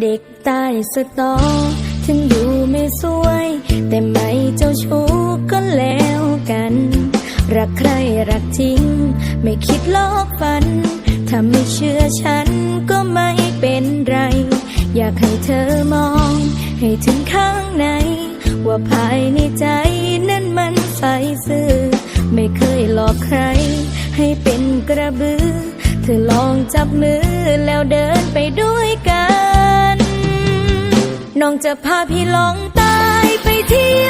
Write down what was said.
เด็กใต้สตอ ถึงอยู่ไม่สวย แต่ไม่เจ้าชู้ก็แล้วกัน รักใครรักจริง ไม่คิดลอกฝัน ถ้าไม่เชื่อฉันก็ไม่เป็นไร อยากให้เธอมอง ให้ถึงข้างใน ว่าภายในใจ บือ เธอลองจับมือแล้วเดินไปด้วยกัน น้องจะพาพี่ลองใตายไปเที่ยว